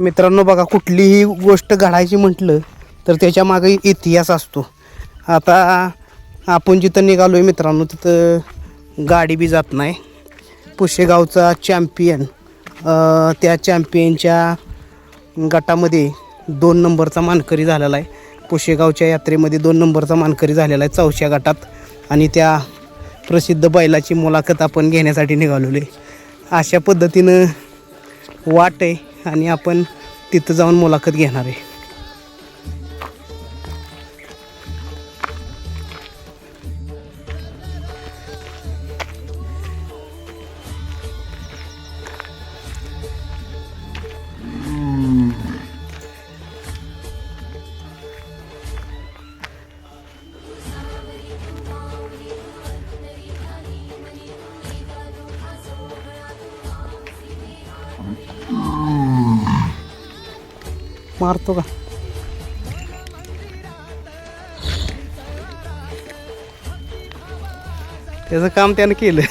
मित्रांनो बघा कुठलीही गोष्ट घडायची म्हटलं तर त्याच्यामागे इतिहास असतो. आता आपण जिथं निघालो आहे मित्रांनो तिथं गाडी बी जात नाही. पुशेगावचा चॅम्पियन त्या चॅम्पियनच्या गटामध्ये दोन नंबरचा मानकरी झालेला आहे. पुशेगावच्या यात्रेमध्ये दोन नंबरचा मानकरी झालेला आहे चौथ्या गटात. आणि त्या प्रसिद्ध बैलाची मुलाखत आपण घेण्यासाठी निघालो आहे अशा पद्धतीनं वाट आहे. आणि आपण तिथं जाऊन मुलाखत घेणार आहे. मारतो का त्याचं काम त्यानं केलं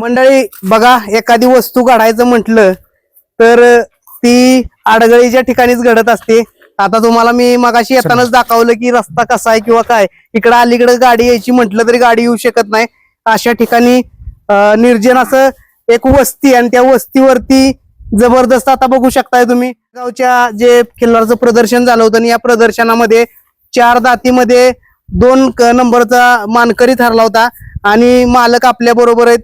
मंडळी बघा एखादी वस्तू काढायचं म्हटलं तर ती अडगळीच्या ठिकाणीच घडत असते. आता तुम्हाला मी मगाशी येतानाच दाखवलं की रस्ता कसा आहे किंवा काय. इकडं अलीकडे गाडी यायची म्हटलं तरी गाडी येऊ शकत नाही. अशा ठिकाणी निर्जन असं एक वस्ती आणि त्या वस्तीवरती जबरदस्त आता बघू शकताय तुम्ही. गावच्या जे खिल्लारचं प्रदर्शन झालं होतं आणि या प्रदर्शनामध्ये चार दातीमध्ये दोन क- नंबरचा मानकरी ठरला होता आणि मालक आपल्या बरोबर आहेत.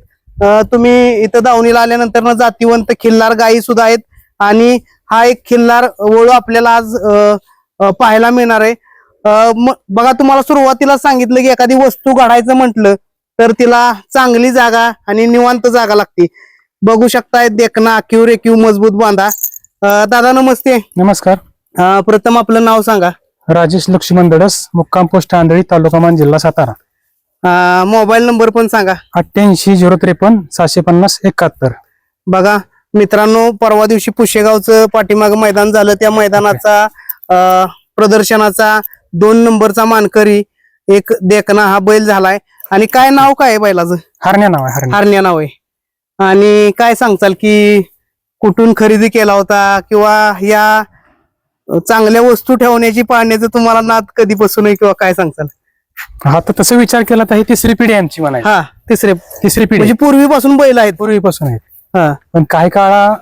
तुम्ही इथं दावणीला आल्यानंतर ना जातीवंत खिल्लार गायी सुद्धा आहेत. आणि हा एक खिल्लार वळू आपल्याला आज पाहायला मिळणार आहे. बघा तुम्हाला सुरुवातीला सांगितलं की एखादी वस्तू काढायचं म्हटलं तर तिला चांगली जागा आणि निवांत जागा लागते. बघू शकताय देखना आखीव रेखीव मजबूत बांधा. दादा नमस्ते. नमस्कार. प्रथम आपलं नाव सांगा. राजेश लक्ष्मण दडस मुक्काम पोस्ट आंधळी तालुका मान जिल्हा सातारा. मोबाईल नंबर पण सांगा. अठ्ठ्याऐंशी झिरो त्रेपन्न सहाशे पन्नास एकाहत्तर. बघा मित्रांनो परवा दिवशी पुशेगावचं पाठीमाग मैदान झालं. त्या मैदानाचा अं, प्रदर्शनाचा दोन नंबरचा मानकरी एक देखना हा बैल झालाय. आणि काय नाव काय आहे बैलाचं? हरण्या नाव आहे हरण्या. हरण्या नाव आहे. आणि काय सांगचाल की कुठून खरेदी केला होता किंवा या चांगल्या वस्तू ठेवण्याची पाहण्याचं तुम्हाला नाद कधीपासून आहे किंवा काय सांगचाल हा तर तसं विचार केला तर ही तिसरी पिढी आहे आमची म्हणाय हा. तिसरे तिसरी पिढी. म्हणजे पूर्वीपासून बैल आहेत. पूर्वीपासून आहेत. हा. पण काही काळा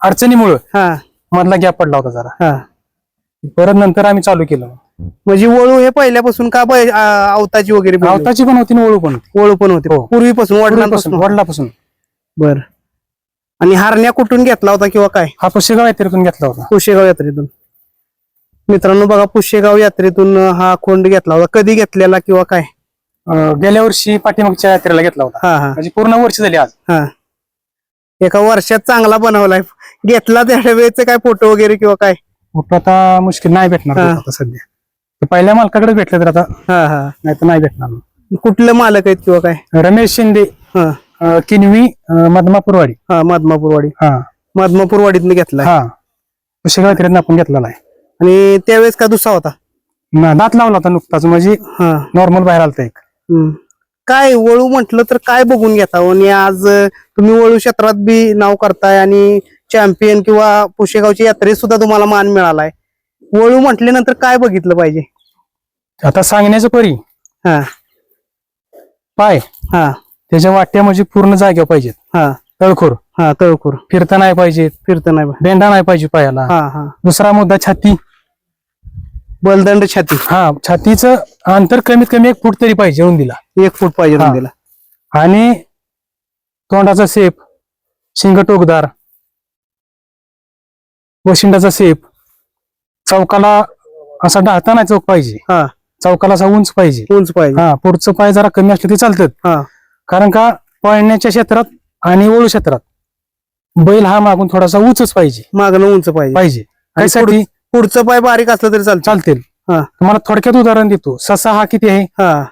अडचणीमुळं हा. मधला गॅप पडला होता जरा. हा. परत नंतर आम्ही चालू केलं. म्हणजे वळू हे पहिल्यापासून का बै- आ- आवताची वगैरे? आवताची पण होती आणि ओळू पण होती. वळू पण होते. हो. पूर्वीपासून पूर्वीपासून वडिलांपासून. वडिलापासून बर. आणि हारण्या कुठून घेतला होता किंवा काय? हा पुशेगाव यात्रेतून घेतला होता. पुशेगाव यात्रेतून. मित्रांनो बघा पुशेगाव यात्रेतून हा खोंड घेतला होता. कधी घेतलेला किंवा काय? अं, गेल्या वर्षी पाठीमागच्या यात्रेला घेतला होता. हा हा. म्हणजे पूर्ण वर्ष झाली आज. हा. एका वर्षात चांगला बनवलाय घेतला त्या वेळेचे काय फोटो वगैरे किंवा काय? मोठं आता मुश्किल नाही भेटणार हा. आता सध्या. ते पहिल्या मालकाकडे भेटलं तर आता हा हा. नाही तर नाही भेटणार. कुठले मालक आहेत किंवा काय? रमेश शिंदे हा. अं, किनवी अं, मदमापूरवाडी हा मादमापूरवाडी हा. मादमापूरवाडीतनं घेतलाय. हा. पुशेगाव यात्रेतून आपण घेतलेला आहे. आणि त्यावेळेस का दुसरा होता? ना, दात लावला होता नुकताच म्हणजे हा. नॉर्मल बाहेर आलता एक. हम्म. काय वळू म्हटलं तर काय बघून घेता? हो? आणि आज अं, तुम्ही वळू क्षेत्रात बी नाव करताय आणि चॅम्पियन किंवा पुशेगावच्या यात्रेत सुद्धा तुम्हाला मान मिळालाय. वळू म्हटल्यानंतर काय बघितलं पाहिजे? आता सांगण्याचं परी. हा. पाय. हा. त्याच्या वाट्या म्हणजे पूर्ण जाग्या पाहिजेत. हा. तळखोर. हा तळकूर फिरता नाही पाहिजेत. फिरत नाही बा. बेंडा नाही पाहिजे पायाला. हा हा. दुसरा मुद्दा छाती. बलदंड छाती. हा छातीचं अंतर कमीत कमी एक फूट तरी पाहिजे रुंदीला. एक फूट पाहिजे हा. रुंदीला. आणि तोंडाचा सेप शिंग टोकदार. वशिंडाचा सेप चौकाला असा ढाळता नाही चौक पाहिजे. हा. चौकाला असा उंच पाहिजे. उंच पाहिजे. हा पुढचं पाय जरा कमी असले ते चालतात हा. कारण का पळण्याच्या क्षेत्रात आणि ओळू क्षेत्रात बैल हा मागून थोडासा उंचच पाहिजे. मागणं उंच पाहिजे. पाहिजे. आणि त्यासाठी पुढचं पाय बारीक असलं तरी चालतं. चालतील. हा. तुम्हाला थोडक्यात उदाहरण देतो. ससा हा किती आहे? हा.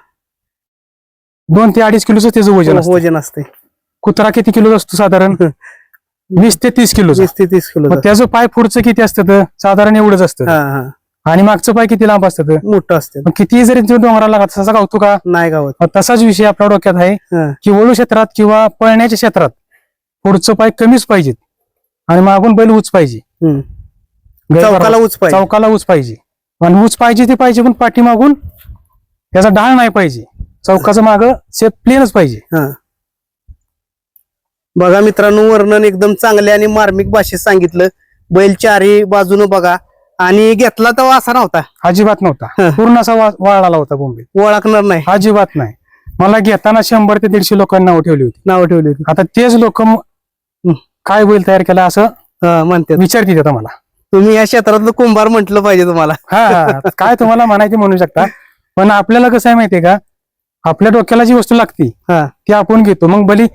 दोन ते अडीच किलोचं त्याचं वजन असतं. वजन असते कुत्रा किती किलो असतो साधारण? वीस ते तीस किलो वीस ते तीस किलो मग त्याचं पाय पुढचं किती असतं? तर साधारण एवढंच असतं. हा हा. आणि मागचं पाय किती लांब असतं? तर? मोठं असते. मग किती जरी तो डोंगराला लागत तसा गावतो का? नाही गावात. मग तसाच विषय आपल्या डोक्यात आहे हा. की वळू क्षेत्रात किंवा पळण्याच्या क्षेत्रात पुढचं पाय कमीच पाहिजेत. आणि मागून बैल उच पाहिजे. हम्म. चौकाला उच पाहिजे. चौकाला उच पाहिजे. आणि उच पाहिजे ते पाहिजे पण पाठीमागून त्याचा डाळ नाही पाहिजे. चौकाचं माग से प्लेनच पाहिजे. हा. बघा मित्रांनो वर्णन एकदम चांगले आणि मार्मिक भाषेत सांगितलं. बैल चारी बाजूनं बघा. आणि घेतला तर असा नव्हता. अजिबात नव्हता. पूर्ण असा वाळाला होता बोंबे ओळखणार नाही. अजिबात नाही. मला घेताना शंभर ते दीडशे लोकांनी नाव ठेवली होती. नाव ठेवली होती. आता तेच लोक काय बैल तयार केला असं म्हणतात. विचारतील आता मला. तुम्ही या क्षेत्रातलं कुंभार म्हटलं पाहिजे तुम्हाला. हा. काय तुम्हाला म्हणायचे म्हणू शकता? पण आपल्याला कसं आहे माहितीये का? आपल्या डोक्याला जी वस्तू लागती हा. ती आपण घेतो. मग भली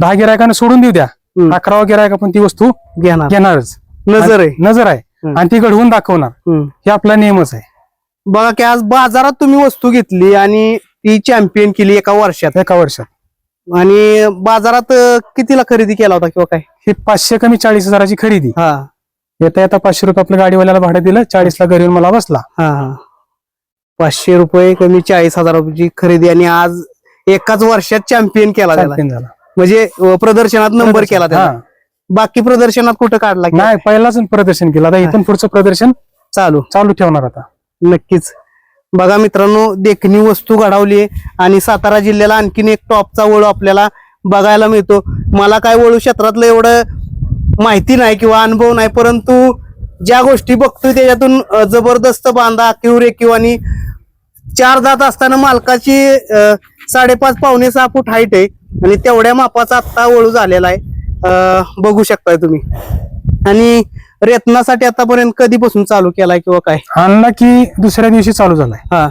दहा गिरायकांना सोडून देऊ द्या. हम्म. अकरावा गिरायका पण ती वस्तू घेणार. घेणारच. नजर आहे. नजर आहे. हम्म. आणि ती घडवून दाखवणार. हम्म. हे आपला नियमच आहे. बघा की आज बाजारात तुम्ही वस्तू घेतली आणि ती चॅम्पियन केली एका वर्षात. एका वर्षात. आणि बाजारात अं, कितीला खरेदी केला होता किंवा काय? ही पाचशे कमी चाळीस हजाराची खरेदी. हा. येता येता पाचशे रुपये आपल्या गाडीवाल्याला भाडं दिलं चाळीसला घरी येऊन मला बसला. हा हा. पाचशे रुपये कमी चाळीस हजार रुपयाची खरेदी आणि आज एकाच वर्षात चॅम्पियन केला त्याला. Champion झाला. म्हणजे अं, प्रदर्शनात नंबर केला त्याला. हा. बाकी प्रदर्शनात कुठं काढला की? नाही पहिलाच प्रदर्शन केलं. आता इथून पुढचं प्रदर्शन चालू. चालू ठेवणार आता. नक्कीच. बघा मित्रांनो देखणी वस्तू घडवली आणि सातारा जिल्ह्याला आणखीन एक टॉपचा वळू आपल्याला बघायला मिळतो. मला काय वळू क्षेत्रातलं एवढं माहिती नाही किंवा अनुभव नाही परंतु ज्या गोष्टी बघतोय त्याच्यातून जबरदस्त बांधा किंवा रेखीव आणि चार दात असताना मालकाची साडेपाच पावणे सहा फूट हाईट आहे आणि तेवढ्या मापाचा आत्ता वळू झालेला आहे. बघू शकताय तुम्ही. आणि रेतनासाठी आतापर्यंत कधीपासून चालू केलाय किंवा काय? आणला की दुसऱ्या दिवशी चालू झालाय. हा.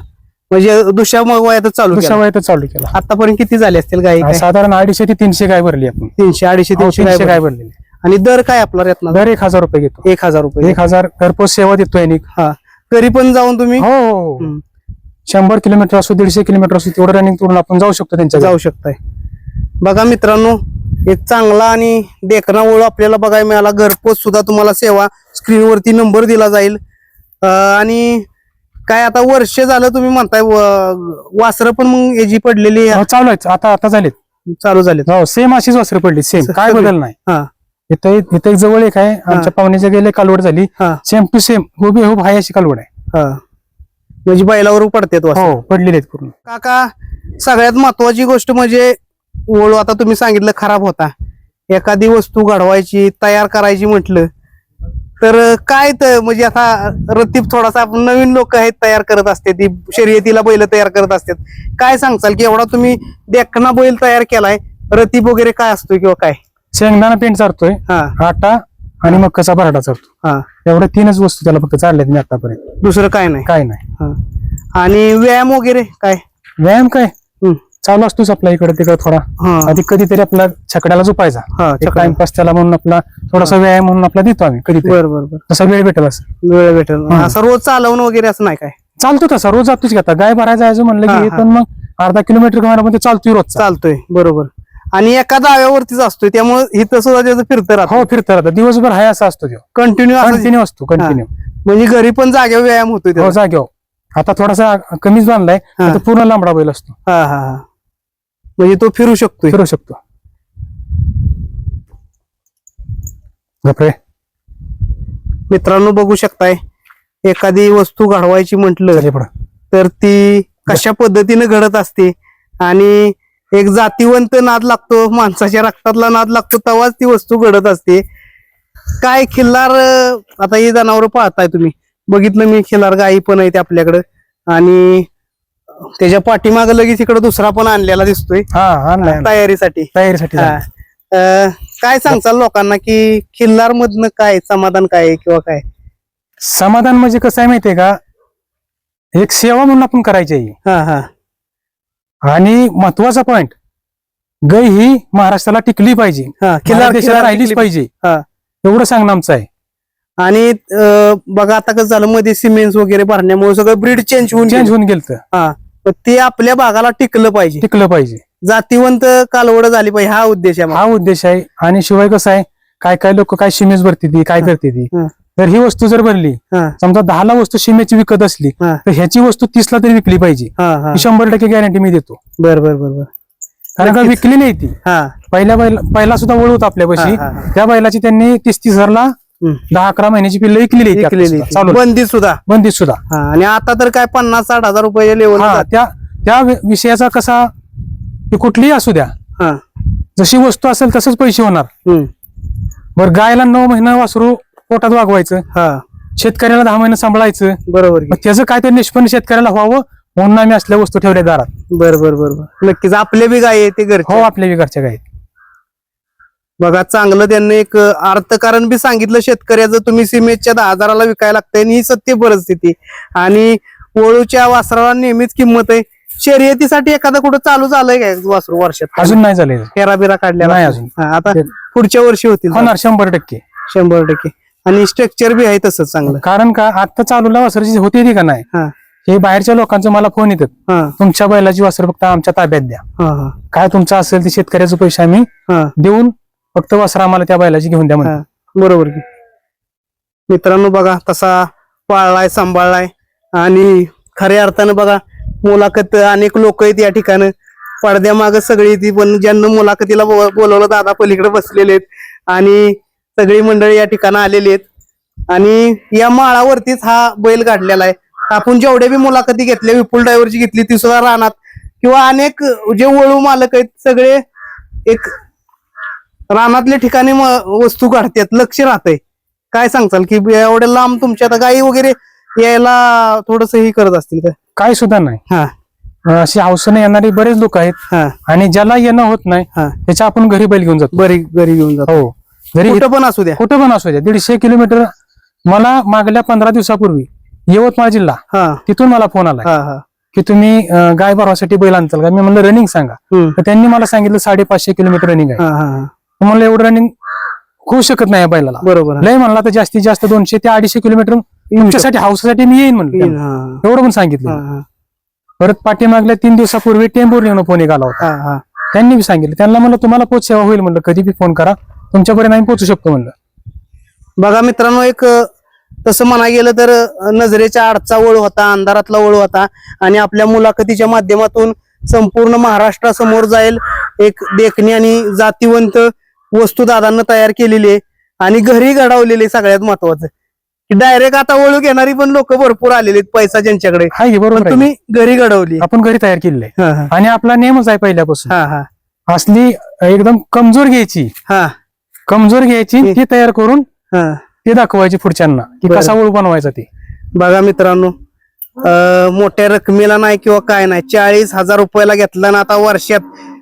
म्हणजे दुसऱ्या मग वयातच चालू दुसऱ्या वयातच चालू केला. आतापर्यंत किती झाले असतील गाई? काय? साधारण अडीचशे ते तीनशे गाय भरली आपण. तीनशे अडीचशे हो, तीनशे तीनशे गाय गाय भरली. भरलेली. आणि दर काय आपला रत्ना दर एक हजार रुपये घेतो. एक हजार रुपये. एक हजार घरपोच सेवा देतोय आणि. हा. तरी पण जाऊन तुम्ही? हो हो, हो. हम्म, शंभर किलोमीटर असो दीडशे किलोमीटर असो तेवढं रनिंग करून आपण जाऊ शकतो त्यांच्या जाऊ शकताय. बघा मित्रांनो एक चांगला आणि देखना ओळख आपल्याला बघायला मिळाला. घरपोच सुद्धा तुम्हाला सेवा स्क्रीनवरती नंबर दिला जाईल. अं, आणि काय आता वर्ष झालं तुम्ही म्हणताय वासर पण मग याची पडलेली घरी. हो, चालू आहे आता आता झालेत. चालू झाले हो सेम अशीच वस्त्र पडली सेम काय. बदल नाही. हा. इथं इथं एक जवळ एक आहे. आमच्या पाहुण्याच्या गेले कालवड झाली. हा. सेम टू सेम हुबे हुब हाय अशी कालवड आहे. हा. म्हणजे बैलावर पडतात वासर. हो पडलेली आहेत पूर्ण. काका सगळ्यात महत्वाची गोष्ट म्हणजे ओळू आता तुम्ही सांगितलं खराब होता. एखादी वस्तू घडवायची तयार करायची म्हटलं तर काय तर म्हणजे आता रतीब थोडासा आपण नवीन लोक आहेत तयार करत असते ती शर्यतीला बैल तयार करत असतात. काय सांगचाल की एवढा तुम्ही देखना बैल तयार केलाय रतीब वगैरे काय असतो किंवा काय? शेंगदाणा पेंट चारतोय हा. आटा आणि मक्काचा पराठा चारतो. हा. एवढ्या तीनच वस्तू त्याला फक्त चालल्यात मी आतापर्यंत. दुसरं काय नाही. काय नाही. हा. आणि व्यायाम वगैरे काय? व्यायाम काय? हम्म. चालू असतोच आपला इकडे तिकडे थोडा. हा. आधी कधीतरी आपला छकड्याला झोपायचा. हा एक. टाइमपास त्याला म्हणून आपला थोडासा व्यायाम म्हणून आपला देतो आम्ही कधीतरी. बर बर बर. तसा वेळ भेटेल असं वेळ भेटेल. हा. असं रोज चालवणं वगैरे असं नाही काय? चालतो तसा रोज जातोच की आता. गाय भरायला जायचं म्हणलं हा, की हा. इथून मग अर्धा किलोमीटर पण ते चालतोय रोजचा. चालतोय. बरोबर. आणि एका दाव्यावरतीच असतोय त्यामुळे इथं सुद्धा त्याचं फिरतं राहतं. हो फिरत राहता. दिवसभर हाय असा असतो तो. कंटिन्यू कंटिन्यू असतो कंटिन्यू म्हणजे घरी पण जागेवर व्यायाम होतोय हो त्याचा. जागेवर. आता थोडासा कमीच बांधलाय हा. आता पूर्ण लांबडा बैल असतो. हा हा हा. म्हणजे तो फिरू शकतोय. फिरू शकतो. मित्रांनो बघू शकताय एखादी वस्तू घडवायची म्हटलं चल तर ती कशा पद्धतीने घडत असते आणि एक जातीवंत नाद लागतो माणसाच्या रक्तातला नाद लागतो तेव्हाच ती वस्तू घडत असते. काय खिल्लार आता ही जनावर पाहताय तुम्ही. बघितलं मी खिल्लार गाई पण आहेत आपल्याकडं. आणि त्याच्या पाठीमाग लगेच इकडे दुसरा पण आणलेला दिसतोय. तयारीसाठी. तयारीसाठी हा. काय सांगचाल लोकांना की खिल्लार मधनं काय समाधान काय आहे किंवा काय? समाधान म्हणजे कसं आहे माहितीये का? एक सेवा म्हणून आपण करायची आहे हा हा. आणि महत्त्वाचा पॉइंट गाय ही महाराष्ट्राला टिकली पाहिजे. हा खिल्लार देशाला राहिलीच पाहिजे. हा. एवढं सांगणं आमचं आहे. आणि बघा आता कसं झालं मध्ये सिमेंट वगैरे भरण्यामुळे सगळं ब्रीड चेंज होऊन चेंज. होऊन गेलं हा. ते आपल्या भागाला टिकलं पाहिजे. टिकलं पाहिजे. जातीवंत कालवड झाली पाहिजे हा उद्देश आहे हा उद्देश आहे. आणि शिवाय कसं आहे काय काय लोक काय शिमेज भरते ती काय करते ती. तर ही वस्तू जर हा. समजा दहाला वस्तू शिमेची विकत असली हा. तर ह्याची वस्तू तीसला तरी विकली पाहिजे. हा हा. ही शंभर टक्के गॅरंटी मी देतो. बर बर बर बर. कारण का नक्कीच. विकली नाही ती. हा. पहिल्या बैल पहिला सुद्धा वळ होता आपल्यापाशी. हा, हा, हा. त्या बैलाची त्यांनी तीस तीस हजारला हम्म. दहा अकरा महिन्याची पिल्ल विकलेली आहेत विकलेली चालू बंदी सुद्धा. बंदीत सुद्धा. हा आणि आता तर काय पन्नास साठ हजार रुपये लेवल हा त्या त्या वि- विषयाचा कसा की कुठलीही असू द्या. हा. जशी वस्तू असेल तसंच पैसे होणार. हम्म. बरं गायला नऊ महिना वासरू पोटात वागवायचं. हा. शेतकऱ्याला दहा महिने सांभाळायचं. बरोबर मग त्याचं काय तर निष्पन्न शेतकऱ्याला व्हावं म्हणून आम्ही असल्या वस्तू ठेवल्या दारात. बर बर बर बर. नक्कीच. आपले बी गाय आहे ते हो घरचे आपल्या विकारच्या काय बघा चांगलं त्यांनी एक अर्थकारण बी सांगितलं. शेतकऱ्याचं तुम्ही सिमेंटच्या दहा हजाराला विकायला लागतंय आणि ही सत्य परिस्थिती. आणि वळूच्या वासराला नेहमीच किंमत आहे. शर्यतीसाठी एखादं कुठं चालू झालंय काय वासरू वर्षात? अजून नाही झाले फेरा बिरा काढलेला नाही अजून. हा, आता ते- पुढच्या वर्षी होतील. होणार शंभर टक्के. शंभर टक्के. आणि स्ट्रक्चर बी आहे तसंच चांगलं. कारण का आता चालूला वासराची होती ती का नाही? हा. हे बाहेरच्या लोकांचं मला फोन येतात हा. तुमच्या बैलाची वासर फक्त आमच्या ताब्यात द्या. हा हा. काय तुमचं असेल ते शेतकऱ्याचे पैसे आम्ही हा. देऊन फक्त वासर आम्हाला त्या बैलाची घेऊन द्या म्हणतो हा, बरोबर की. मित्रांनो बघा तसा पाळलाय सांभाळलाय. आणि खऱ्या अर्थानं बघा मुलाखत अनेक लोक आहेत या ठिकाणी. पडद्यामाग सगळी ती पण ज्यांना मुलाखतीला बोलवलं दादा पलीकडे बसलेले आहेत. आणि सगळी मंडळी या ठिकाणी आलेली आहेत. आणि या माळावरतीच हा बैल काढलेला आहे. आपण जेवढे बी मुलाखती घेतल्या विपुल ड्रायव्हरची घेतली ती सुद्धा रानात. किंवा अनेक जे वळू मालक आहेत सगळे एक रानातल्या ठिकाणी वस्तू काढतात लक्ष राहतंय. काय सांगताल की एवढ्या लांब तुमच्या आता गाई वगैरे यायला थोडस हे करत असतील का? काय सुद्धा नाही. हा. अशी हौसने येणारे बरेच लोक आहेत. हा. आणि ज्याला येणं होत नाही त्याच्या आपण घरी बैल घेऊन जातो. बरी घरी घेऊन जातो. हो. जरी कुठं पण असू द्या. कुठं पण असू द्या. दीडशे किलोमीटर मला मागल्या पंधरा दिवसापूर्वी यवतमाळ जिल्हा हा. तिथून मला फोन आला. की तुम्ही गाय भरवासाठी बैल आणताल का? मी म्हणलं रनिंग सांगा. तर त्यांनी मला सांगितलं साडेपाचशे किलोमीटर रनिंग आहे. म्हणलं एवढं रनिंग होऊ शकत नाही या बैलाला. बरोबर हा. लय म्हणला तर जास्तीत जास्त दोनशे ते अडीचशे किलोमीटर तुमच्यासाठी हाऊससाठी मी येईन म्हणलं. हा, एवढं पण सांगितलं. परत पाठीमागल्या तीन दिवसापूर्वी टेंबूर येऊन फोन निघाला होता. हा, हा. त्यांनी सांगितलं. त्यांना म्हणलं तुम्हाला पोच सेवा होईल. म्हणलं कधी बी फोन करा. तुमच्यापर्यंत आम्ही पोहोचू शकतो म्हणलं. बघा मित्रांनो एक तसं म्हणा गेलं तर नजरेच्या आडचा वळ होता अंधारातला वळ होता आणि आपल्या मुलाखतीच्या माध्यमातून संपूर्ण महाराष्ट्रासमोर जाईल एक देखणी आणि जातीवंत वस्तू दादांना तयार केलेली आहे आणि घरी घडवलेली सगळ्यात महत्वाचं की डायरेक्ट आता वळू घेणारी पण लोक भरपूर आलेली आहेत पैसा ज्यांच्याकडे. बरोबर. तुम्ही घरी घडवली. आपण घरी तयार केलेलं आणि आपला नेमच आहे पहिल्यापासून. हा हा. असली एकदम कमजोर घ्यायची. हा. कमजोर घ्यायची. ती तयार करून ते दाखवायची पुढच्यांना की. कसा ओळख बनवायचा ते. बघा मित्रांनो मोठ्या रकमेला नाही किंवा काय नाही चाळीस हजार रुपयाला घेतला ना आता वर्षात.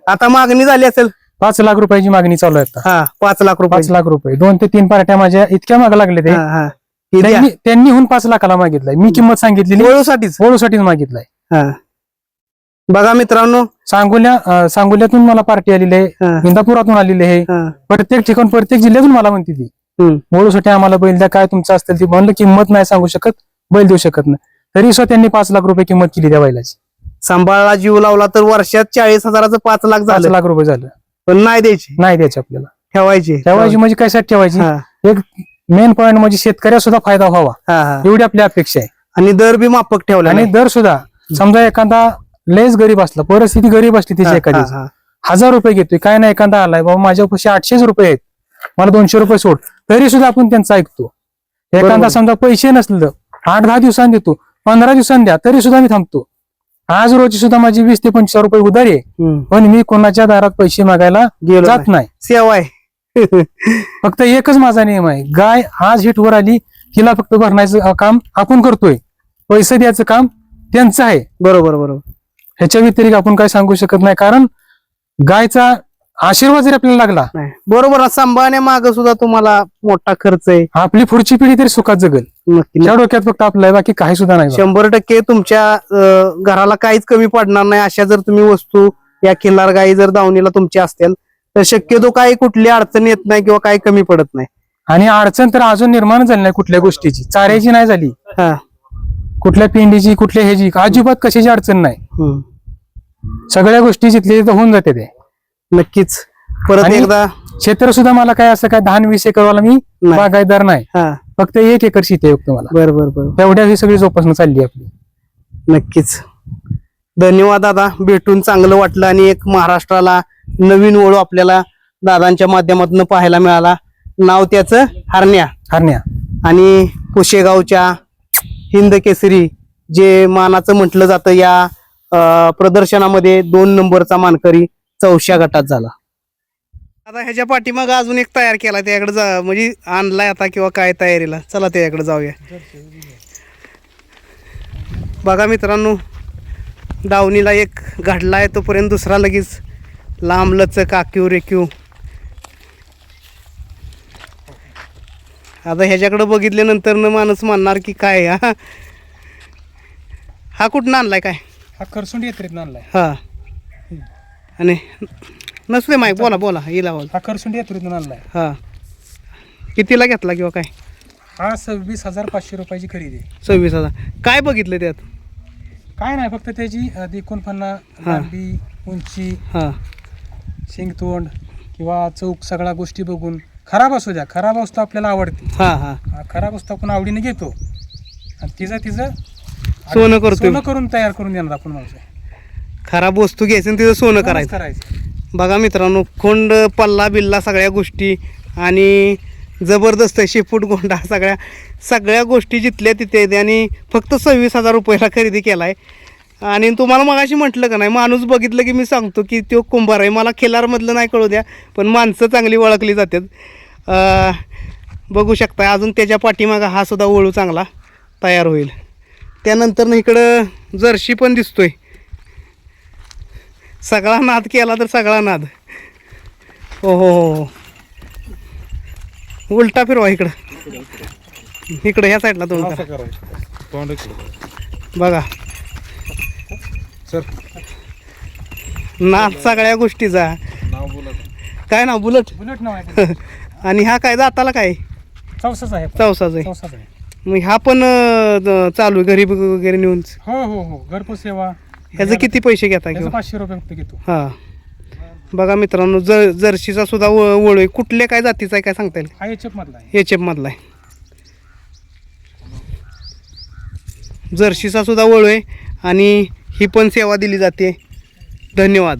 आता मागणी झाली असेल. पाच लाख रुपयाची मागणी चालू आहे हा पाच लाख रुपये. पाच लाख रुपये. दोन ते तीन पार्ट्या माझ्या इतक्या माग लागले ते. त्यांनी त्यांनीहून पाच लाखाला मागितलाय. मी किंमत सांगितलेली. वळूसाठीच. ओळूसाठीच मागितलाय. बघा मित्रांनो. सांगोल्या अं, सांगोल्यातून मला पार्टी आलेली आहे. इंदापुरातून आलेली आहे. हा. प्रत्येक ठिकाण प्रत्येक जिल्ह्यातून मला म्हणते ती. हम्म. ओळूसाठी आम्हाला बैल द्या काय तुमचं असतील ती म्हणलं किंमत नाही सांगू शकत बैल देऊ शकत नाही. तरी सुद्धा त्यांनी पाच लाख रुपये किंमत केली त्या बैलाची. सांभाळला जीव लावला तर वर्षात चाळीस हजाराचं पाच लाख पाच झालं लाख रुपये झालं. पण नाही द्यायची. नाही द्यायचे आपल्याला. ठेवायची. ठेवायची म्हणजे कशात ठेवायची? हा, एक मेन पॉईंट म्हणजे शेतकऱ्या सुद्धा फायदा व्हावा. हा, हा. एवढी आपली अपेक्षा आहे. आणि दर बी माफक ठेवला आणि नाही. दर सुद्धा समजा एखादा लेस गरीब असला. परिस्थिती गरीब असली तिची एखादी. हजार रुपये घेतोय. काय नाही एखादा आलाय. बाबा माझ्यापाशी आठशेच रुपये आहेत. मला दोनशे रुपये सोड. तरी सुद्धा आपण त्यांचं ऐकतो. एखादा समजा पैसे नसलं आठ दहा दिवसांनी देतो. पंधरा दिवसांनी द्या. तरी सुद्धा मी थांबतो. आज रोजी सुद्धा माझी वीस ते पंचवीस रुपये उधारी आहे. पण मी कोणाच्या दारात पैसे मागायला गेलो जात नाही. सेवा आहे. फक्त एकच माझा नियम आहे. गाय आज हिट वर आली तिला फक्त भरण्याचं काम आपण करतोय. पैसे द्यायचं काम त्यांचं आहे. बरोबर बरोबर. ह्याच्या व्यतिरिक्त आपण काय सांगू शकत नाही. कारण गायचा आशीर्वाद जरी आपल्याला लागला नाही. बरोबर सांभाळण्यामाग सुद्धा तुम्हाला मोठा खर्च आहे. आपली पुढची पिढी तरी सुखात जगल. नक्की त्या डोक्यात फक्त आपलं आहे, बाकी काही सुद्धा नाही. शंभर टक्के तुमच्या अं, घराला काहीच कमी पडणार नाही. अशा जर तुम्ही वस्तू या किल्लार गाई जर दावणीला तुमच्या असतील तर शक्यतो काही कुठली अडचण येत नाही किंवा काही कमी पडत नाही. आणि अडचण तर अजून निर्माण झाली नाही कुठल्या गोष्टीची. चाऱ्याची नाही झाली. हा. कुठल्या पिंडीची कुठल्या ह्याची. अजिबात कशाची अडचण नाही. हम्म. सगळ्या गोष्टी जिथले तिथं होऊन जाते ते. नक्कीच. परत आणि- एकदा क्षेत्र सुद्धा मला काय असं काय दहा आणि वीस एकरवाला मी नाही. बागायतदार नाही. हा. फक्त एक एकर शेती आहे फक्त मला. बर बर बर. तेवढ्या ही सगळी जोपासना चालली आहे आपली. नक्कीच. धन्यवाद दादा. भेटून चांगलं वाटलं आणि एक महाराष्ट्राला नवीन ओळख आपल्याला दादांच्या माध्यमातून पाहायला मिळाला. नाव त्याचं हरण्या. हरण्या. आणि पुशेगावच्या हिंद केसरी जे मानाचं म्हटलं जातं या प्रदर्शनामध्ये दोन नंबरचा मानकरी चौशा गटात झाला. आता ह्याच्या पाठीमाग अजून एक तयार केला त्याकडे जा म्हणजे आणलाय आता किंवा काय तयारीला. चला त्याकडे जाऊया. बघा मित्रांनो दावणीला एक घडला आहे तोपर्यंत दुसरा लगेच लांब लचक आक्यू रेक्यू आता ह्याच्याकडं बघितल्यानंतर न माणूस म्हणणार की काय हा? हा कुठं आणलाय काय? हा करसुंडी येत्रीत आणलाय. हा. आणि नसले माईक बोला बोला येईल आवाज. हा करसुंडी येत्रीतून आणलाय. हा. कितीला घेतला किंवा काय? हा सव्वीस हजार पाचशे रुपयाची खरेदी. आहे. सव्वीस हजार. काय बघितलं त्यात? काय नाही फक्त त्याची एकोणपन्ना हा. लांबी उंची हा. शेंगतोंड किंवा चौक सगळ्या गोष्टी बघून. खराब असू द्या खराब वस्तू आपल्याला आवडते. हा हा. हा खराब वस्तू आपण आवडीने घेतो. आणि तिचं तिचं सोनं करतोय. सोनं करून तयार करून देणार आपण माणसं. खराब वस्तू घ्यायचं आणि तिथं सोनं करायचं. करायचं. बघा मित्रांनो खोंड पल्ला बिल्ला सगळ्या गोष्टी आणि जबरदस्त शेपूट गोंडा सगळ्या सगळ्या गोष्टी जिथल्या तिथे आहेत आणि फक्त सव्वीस हजार रुपयाला खरेदी केला आहे आणि तुम्हाला मगाशी म्हटलं का नाही माणूस बघितलं की मी सांगतो की तो कुंभार आहे. मला खेलारमधलं नाही कळू द्या पण माणसं चांगली ओळखली जातात. बघू शकता अजून त्याच्या पाठीमागा हा सुद्धा ओळू चांगला तयार होईल. त्यानंतर इकडं जर्शी पण दिसतोय. सगळा नाद केला तर सगळा नाद. हो हो हो. हो उलटा फिरवा इकडं. इकडं ह्या साईडला दोन करा. बघा. नाद सगळ्या गोष्टीचा. काय नाव? बुलट? बुलेट नाव आहे आणि हा काय? जाताला काय? चौसाच आहे. चौसाच आहे. चौसाच आहे. मग ह्या पण अं, चालू आहे घरी वगैरे नेऊन. हो हो हो. घरपोच सेवा. ह्याचं किती पैसे घेता किंवा? पाचशे रुपये फक्त घेतो. हा. बघा मित्रांनो जर जर्शीचा सुद्धा व- वळू आहे. कुठल्या काय जातीचा आहे काय सांगता येईल? हा एच मधला आहे. एच मधला आहे. जर्शीचा सुद्धा वळू आहे आणि ही पण सेवा दिली जाते. धन्यवाद.